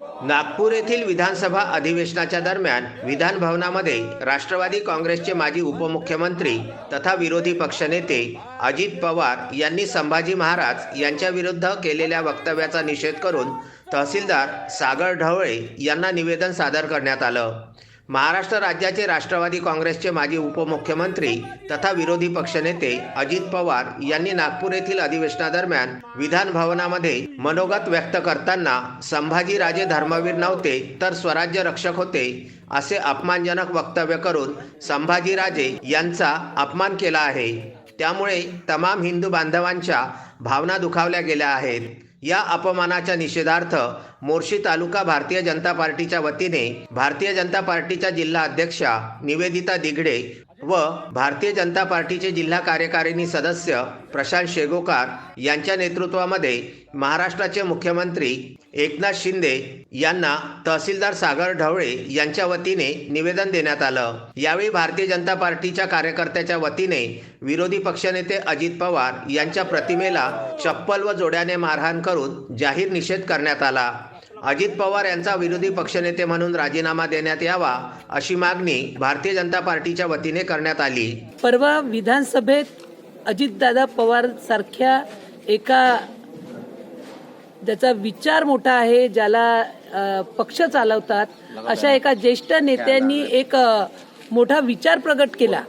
नागपूर येथील विधानसभा अधिवेशनाच्या दरम्यान विधान भवनामध्ये राष्ट्रवादी काँग्रेसचे माजी उपमुख्यमंत्री तथा विरोधी पक्षनेते अजित पवार यांनी संभाजी महाराज यांच्या विरुद्ध केलेल्या वक्तव्याचा निषेध करून तहसीलदार सागर ढवळे यांना निवेदन सादर करण्यात आलं. महाराष्ट्र राज्याचे राष्ट्रवादी काँग्रेसचे माजी उपमुख्यमंत्री तथा विरोधी पक्षनेते अजित पवार यांनी नागपूर येथील अधिवेशनादरम्यान विधान भवनामध्ये मनोगत व्यक्त करताना संभाजीराजे धर्मवीर नव्हते तर स्वराज्य रक्षक होते असे अपमानजनक वक्तव्य करून संभाजीराजे यांचा अपमान केला आहे. त्यामुळे तमाम हिंदू बांधवांच्या भावना दुखावल्या गेल्या आहेत. या अपमानाच्या निषेधार्थ मोर्शी तालुका भारतीय जनता पार्टीच्या वतीने भारतीय जनता पार्टीच्या जिल्हा अध्यक्षा निवेदिता दिगडे व भारतीय जनता पार्टीचे जिल्हा कार्यकारिणी सदस्य प्रशांत शेगोकार यांच्या नेतृत्वामध्ये महाराष्ट्राचे मुख्यमंत्री एकनाथ शिंदे यांना तहसीलदार सागर ढवळे यांच्या वतीने निवेदन देण्यात आलं. यावेळी भारतीय जनता पार्टीच्या कार्यकर्त्याच्या वतीने विरोधी पक्षनेते अजित पवार यांच्या प्रतिमेला चप्पल व जोड्याने मारहाण करून जाहीर निषेध करण्यात आला. अजित पवार यांचा विरोधी पक्षनेते म्हणून राजीनामा देण्यात यावा अशी मागणी भारतीय जनता पार्टीच्या वतीने करण्यात आली. परवा विधानसभेत अजितदादा पवार सारख्या एका ज्याचा विचार मोठा आहे ज्याला पक्ष चालवतात अशा एका ज्येष्ठ नेत्यांनी एक मोठा विचार प्रगट केला.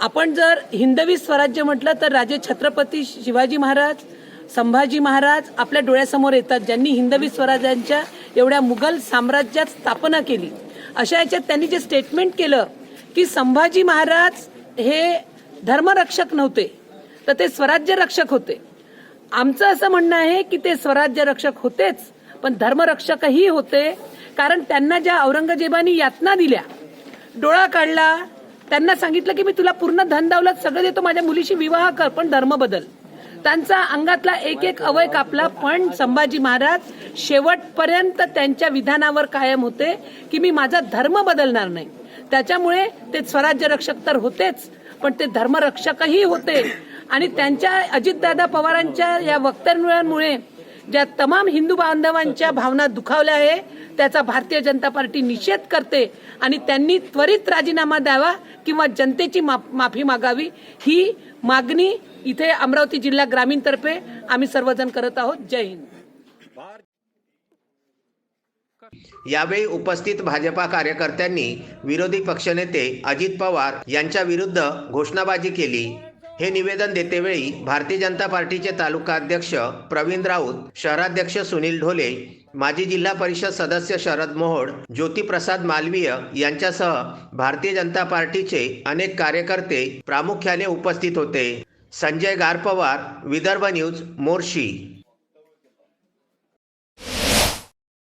आपण जर हिंदवी स्वराज्य म्हटलं तर राजे छत्रपती शिवाजी महाराज संभाजी महाराज आपल्या डोळ्यासमोर येतात ज्यांनी हिंदवी स्वराज्यांच्या एवढ्या मुघल साम्राज्यात स्थापना केली. अशा याच्यात त्यांनी जे स्टेटमेंट केलं की संभाजी महाराज हे धर्मरक्षक नव्हते तर ते स्वराज्य रक्षक होते. आमचं असं म्हणणं आहे की ते स्वराज्य रक्षक होतेच पण धर्मरक्षकही होते कारण त्यांना ज्या औरंगजेबानी यातना दिल्या डोळा काढला त्यांना सांगितलं की मी तुला पूर्ण धन दौलत सगळं देतो माझ्या मुलीशी विवाह कर पण धर्म बदल. त्यांचा अंगातला एक एक अवय कापला पण संभाजी महाराज शेवटपर्यंत त्यांच्या विधानावर कायम होते की मी माझा धर्म बदलणार नाही. त्याच्यामुळे ते स्वराज्य रक्षक तर होतेच पण ते धर्मरक्षकही होते. आणि त्यांच्या अजितदादा पवारांच्या या वक्तव्यांमुळे ज्या तमाम हिंदू बांधवांच्या भावना दुखावल्या आहे त्याचा भारतीय जनता पार्टी निषेध करते आणि त्यांनी त्वरित राजीनामा द्यावा किंवा जनतेची माफी मागावी ही मागणी इथे अमरावती जिल्हा ग्रामीण तर्फे आम्ही सर्वजण करत आहोत. जय हिंद. यावेळी उपस्थित भाजपा कार्यकर्त्यांनी विरोधी पक्षनेते अजित पवार यांच्या विरुद्ध घोषणाबाजी केली. हे निवेदन देतेवेळी भारतीय जनता पार्टीचे तालुका अध्यक्ष प्रवीण राऊत शहराध्यक्ष सुनील ढोले माजी जिल्हा परिषद सदस्य शरद मोहोड ज्योतिप्रसाद मालवीय यांच्यासह भारतीय जनता पार्टीचे अनेक कार्यकर्ते प्रामुख्याने उपस्थित होते. संजय गारपवार विदर्भ न्यूज मोर्शी.